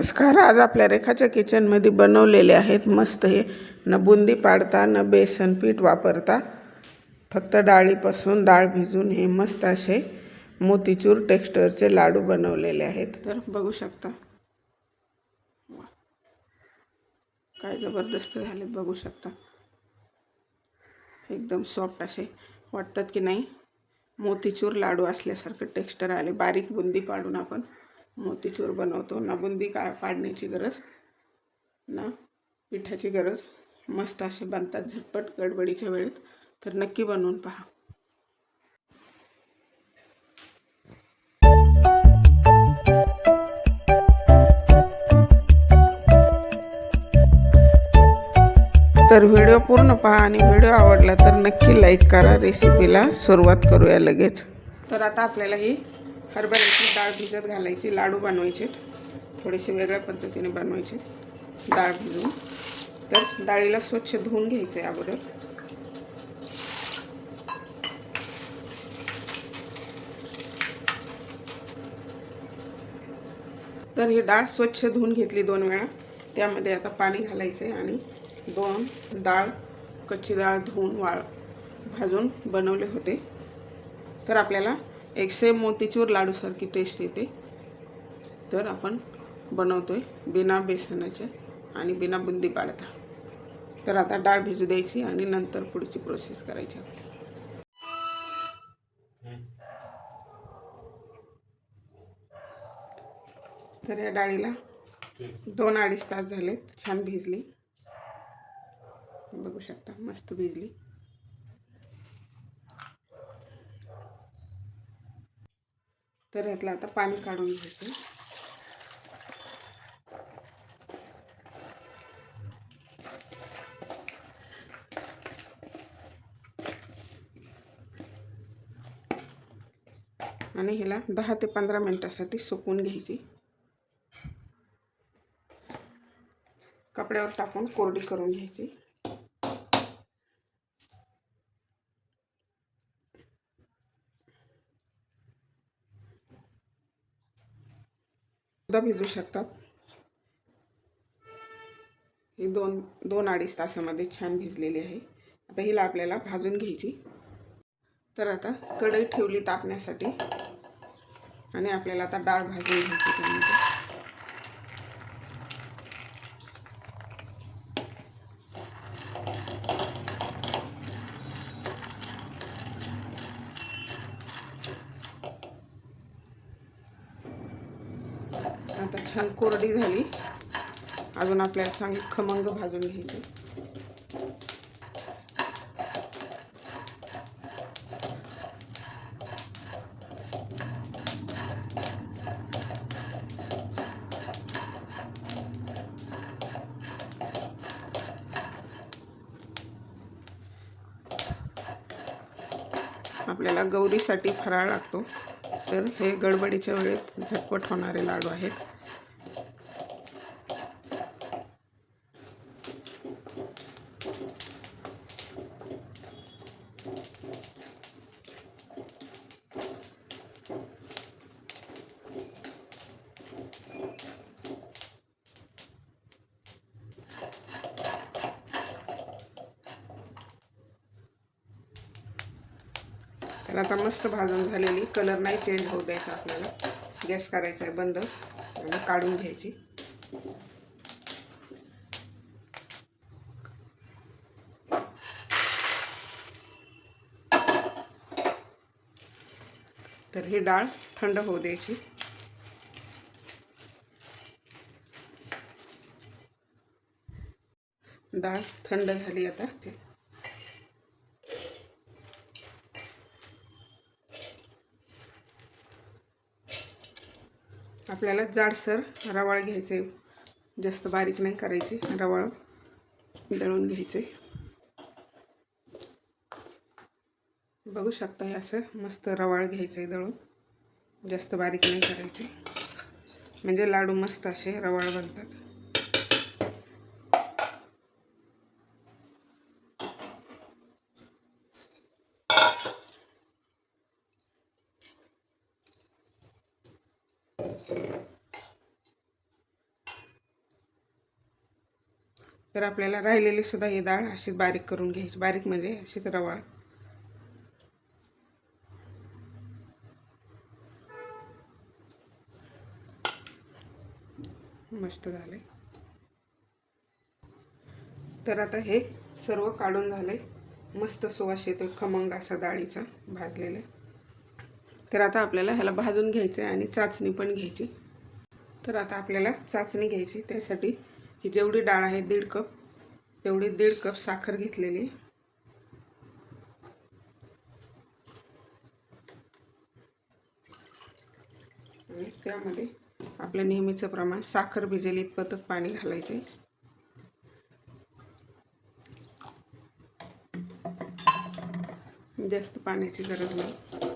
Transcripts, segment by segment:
नमस्कार. आज आपल्या रेखाच्या किचनमध्ये बनवलेले आहेत मस्त हे. न बुंदी पाडता न बेसन पीठ वापरता. फक्त डाळीपासून डाळ भिजून हे मस्त असे मोतीचूर टेक्स्चरचे लाडू बनवलेले आहेत. तर बघू शकता. काय जबरदस्त झालेत बघू शकता. एकदम सॉफ्ट असे. वाटतात की नाही? मोतीचूर लाडू असल्यासारखं टेक्स्चर आले. बारीक बुंदी पाडून आपण. मोतीचूर बनवतो. ना बुंदी का पाडण्याची गरज? ना. पिठाची गरज? मस्त असे बनतात झटपट गडबडीच्या वेळेत. तर नक्की बनवून पहा. तर व्हिडिओ पूर्ण पहा आणि व्हिडिओ आवडला तर नक्की लाईक करा. रेसिपीला सुरुवात करूया लगेच. तर आता आपल्याला ही हरभऱ्याची डाळ भिजत घालायची लाडू बनवायचे थोडेसे वेगळ्या पद्धतीने बनवायचे डाळ भिजून तर डाळीला स्वच्छ धुवून घ्यायचं आहे अगोदर. तर ही डाळ स्वच्छ धुवून घेतली दोन वेळा. त्यामध्ये आता पाणी घालायचं आहे आणि दोन डाळ कच्ची डाळ धुवून वाळ भाजून बनवले होते. तर आपल्याला एक सेम मोतीचूर लाडूसारखी टेस्ट येते. तर आपण बनवतो आहे बिना बेसनाचे आणि बिना बुंदी पाडता. तर आता डाळ भिजू द्यायची आणि नंतर पुढची प्रोसेस करायची आपली. तर या डाळीला दोन अडीच तास झालेत छान भिजली. बघू शकता मस्त भिजली. तर ह्यातलं आता पाणी काढून घ्यायचं आणि हिला दहा ते पंधरा मिनटासाठी सुकून घ्यायची. कपड्यावर टाकून कोरडी करून घ्यायची. सुद्धा भिजू शकतात. ही दोन दोन अडीच तासामध्ये छान भिजलेली आहे. आता हिला आपल्याला भाजून घ्यायची. तर आता कढई ठेवली तापण्यासाठी. आणि आपल्याला आता डाळ भाजून घ्यायची त्यामध्ये आता छान कोरडी झाली अजून आपल्याला चांगली खमंग भाजून घ्यायची. आपल्याला गौरीसाठी फराळ लागतो. तर हे गडबडीच्या वेळेत झटपट होणारे लाडू आहेत. तर आता मस्त भाजून झालेली. कलर नाही चेंज होऊ द्यायचा आपल्याला. गॅस करायचा आहे बंद. आणि काढून घ्यायची. तर ही डाळ थंड होऊ द्यायची. डाळ थंड झाली आता. आपल्याला जाडसर रवाळ घ्यायचे. जास्त बारीक नाही करायची. रवाळ दळून घ्यायचे. बघू शकता हे असं मस्त रवाळ घ्यायचं आहे दळून. जास्त बारीक नाही करायचे. म्हणजे लाडू मस्त असे रवाळ बनतात. तर आपल्याला राहिलेली सुद्धा ही डाळ अशीच बारीक करून घ्यायची. बारीक म्हणजे अशीच रवाळ. मस्त झाले तर आता हे सर्व काढून झाले मस्त सुवास येतो खमंग असा डाळीचा भाजलेला. तर आता आपल्याला ह्याला भाजून घ्यायचं आहे आणि चाचणी पण घ्यायची. तर आता आपल्याला चाचणी घ्यायची. त्यासाठी ही जेवढी डाळ आहे दीड कप तेवढी दीड कप साखर घेतलेली. आणि त्यामध्ये आपलं नेहमीचं प्रमाण साखर भिजेल इतपतच पाणी घालायचे. जास्त पाण्याची गरज नाही.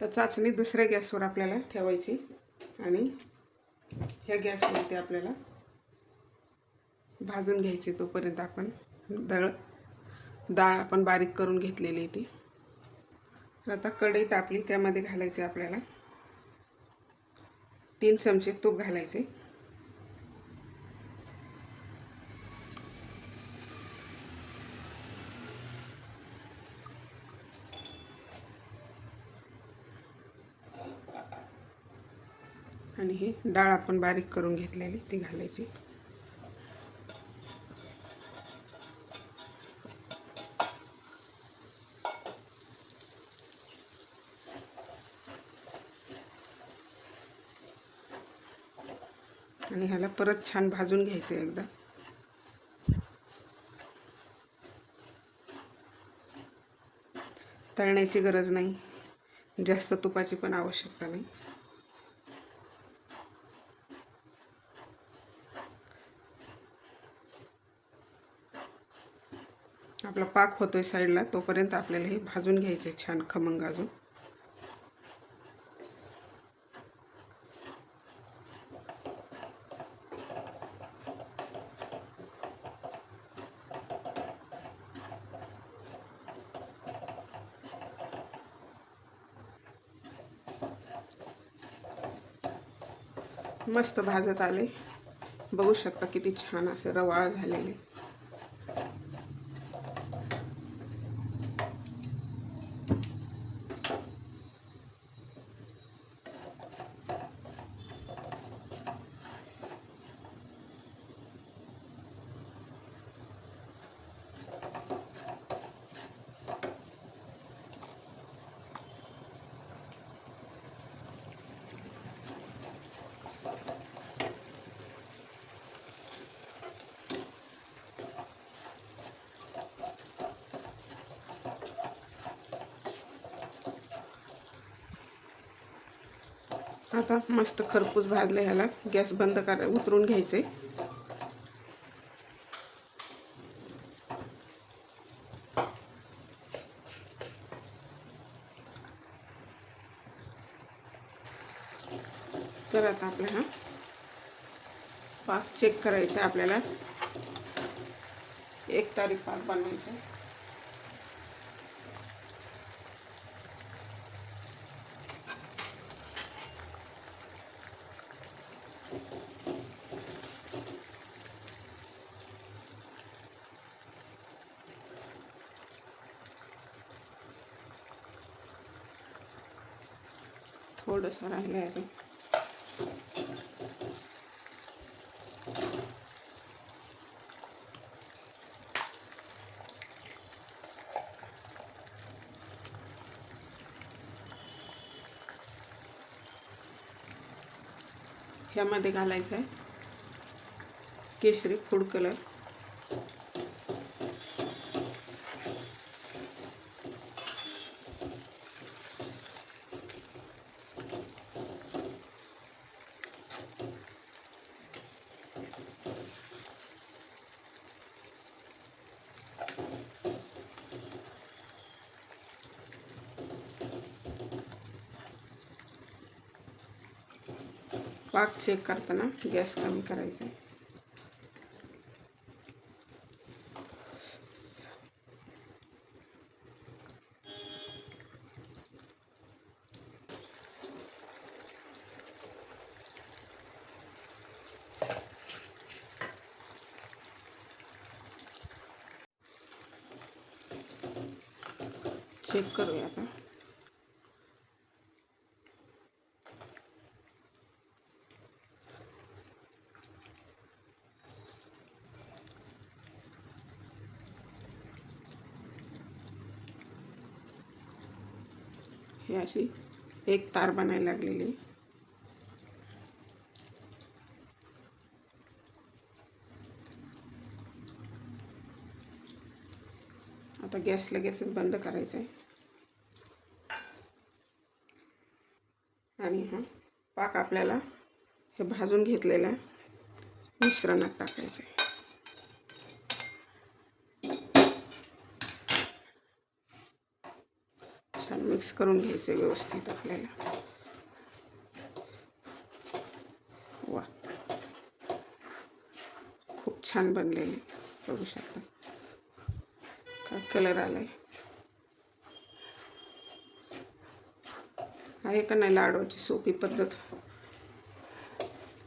तर चाचणी दुसऱ्या गॅसवर आपल्याला ठेवायची आणि ह्या गॅसवरती आपल्याला भाजून घ्यायचे तोपर्यंत आपण दळ डाळ आपण बारीक करून घेतलेली ती. तर आता कढई तापली त्यामध्ये घालायची आपल्याला तीन चमचे तूप घालायचे. आणि ही डाळ आपण बारीक करून घेतलेली ती घालायची. आणि ह्याला परत छान भाजून घ्यायचं एकदा. तळण्याची गरज नाही. जास्त तुपाची पण आवश्यकता नाही. आपला पाक होतोय साईडला तोपर्यंत आपल्याला हे भाजून घ्यायचे छान खमंग अजून. मस्त भाजत आले. बघू शकता किती छान असे रवाळ झालेले. आता मस्त खरपूस भाजलं ह्याला. गॅस बंद करा उतरून घ्यायचे तर आता आपला हा पाक चेक करायचा आपल्याला. एक तारीख पाक बनवायचा थोडंसं राहिलं आहे ह्यामध्ये घालायचं आहे केशरी फूड कलर पाक चेक करताना गॅस कमी आहे चेक करूया आता. अशी एक तार बनायला लागलेली आता गॅस लगेचच बंद करायचा आहे आणि हा पाक आपल्याला हे भाजून घेतलेला मिश्रणात टाकायचं आहे छान मिक्स करून घ्यायचं व्यवस्थित आपल्याला. वा. खूप छान बनलेले बघू शकता. काय कलर आलाय? आहे का नाही लाडवाची सोपी पद्धत?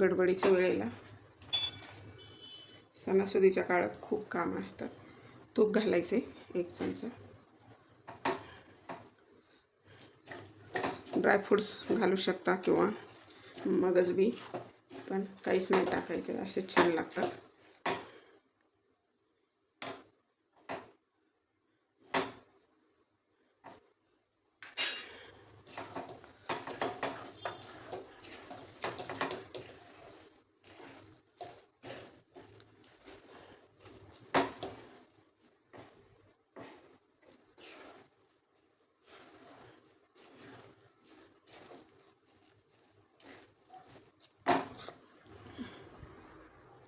गडबडीच्या वेळेला. सणासुदीच्या काळात खूप काम असतात तूप घालायचे एक चमचा. ड्रायफ्रूट्स घालू शकता किंवा मगज बी पण काहीच नाही टाकायचे असे छान लागतात.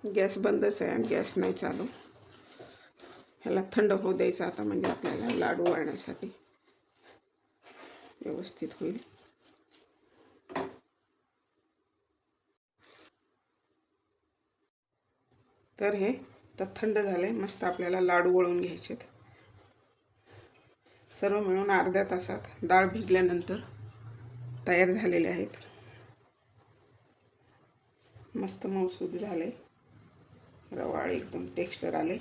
गॅस बंदच आहे आणि गॅस नाही चालू. ह्याला थंड होऊ द्यायचं आता म्हणजे आपल्याला लाडू वाळण्यासाठी व्यवस्थित होईल. तर हे तर थंड झाले मस्त आपल्याला लाडू वळून घ्यायचेत. सर्व मिळून अर्ध्या तासात डाळ भिजल्यानंतर तयार झालेले आहेत. मस्त मऊसूद झाले रवाळ एकदम टेक्स्चर आले.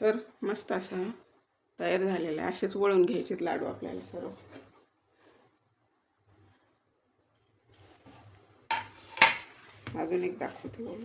तर मस्त असा तयार झालेला आहे. असेच वळून घ्यायचेत लाडू आपल्याला सर्व. अजून एक दाखवते वळून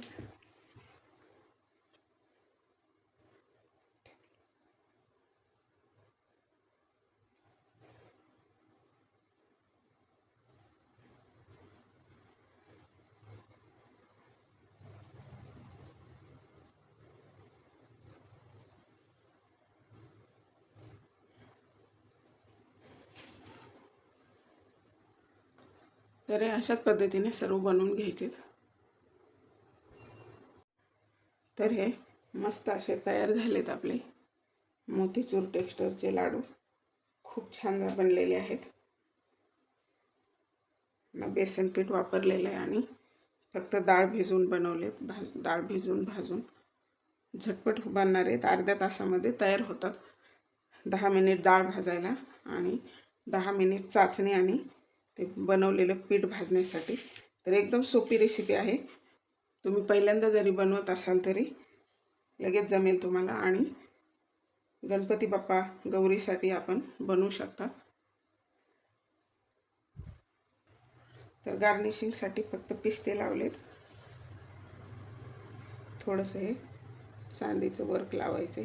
तर हे अशाच पद्धतीने सर्व बनवून घ्यायचे. तर हे मस्त असे तयार झालेत आपले मोतीचूर टेक्स्चरचे लाडू. खूप छान बनलेले आहेत. बेसन पीठ वापरलेलं आहे आणि फक्त डाळ भिजवून बनवले भाज डाळ भिजवून भाजून. झटपट बनणार आहेत. अर्ध्या तासामध्ये तयार होतात. दहा मिनिट डाळ भाजायला आणि दहा मिनिट चाचणी आणि ते बनवलेलं पीठ भाजण्यासाठी. तर एकदम सोपी रेसिपी आहे. तुम्ही पहिल्यांदा जरी बनवत असाल तरी लगेच जमेल तुम्हाला आणि गणपती बाप्पा गौरीसाठी आपण बनवू शकता. तर गार्निशिंगसाठी फक्त पिस्ते लावलेत. थोडंसं हे चांदीचं वर्क लावायचं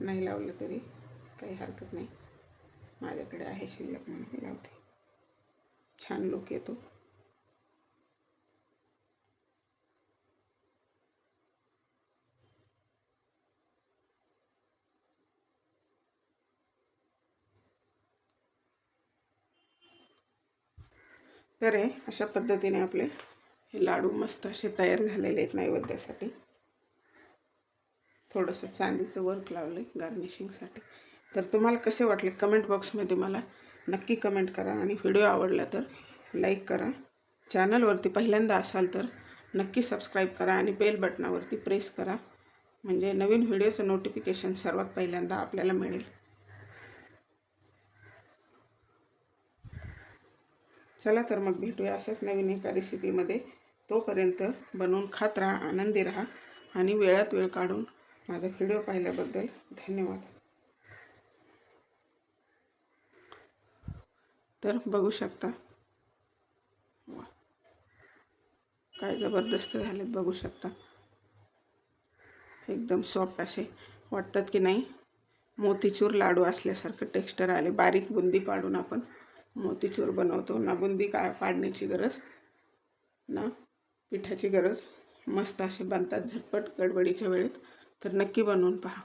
नाही लावलं तरी काही हरकत नाही. माझ्याकडे आहे शिल्लक म्हणून मी लावते. छान लुक येतो. तर हे अशा पद्धतीने आपले हे लाडू मस्त असे तयार झालेले आहेत नैवेद्यासाठी. थोडंसं चांदीचं वर्क लावलं आहे गार्निशिंगसाठी तर तुम्हाला कसे वाटले? कमेंट बॉक्समध्ये मला नक्की कमेंट करा आणि व्हिडिओ आवडला तर लाईक करा. चॅनलवरती पहिल्यांदा असाल तर नक्की सबस्क्राईब करा आणि बेल बटनावरती प्रेस करा. म्हणजे नवीन व्हिडिओचं नोटिफिकेशन सर्वात पहिल्यांदा आपल्याला मिळेल. चला तर मग भेटूया अशाच नवीन एका रेसिपीमध्ये तोपर्यंत बनवून खात राहा आनंदी राहा आणि वेळात वेळ काढून माझा व्हिडिओ पाहिल्याबद्दल धन्यवाद. तर बघू शकता. वा. काय जबरदस्त झालेत बघू शकता. एकदम सॉफ्ट असे. वाटतात की नाही? मोतीचूर लाडू असल्यासारखं टेक्स्चर आले. बारीक बुंदी पाडून आपण मोतीचूर बनवतो. ना बुंदी का पाडण्याची गरज ना पिठाची गरज. मस्त असे बनतात झटपट गडबडीच्या वेळेत. तर नक्की बनवून पहा.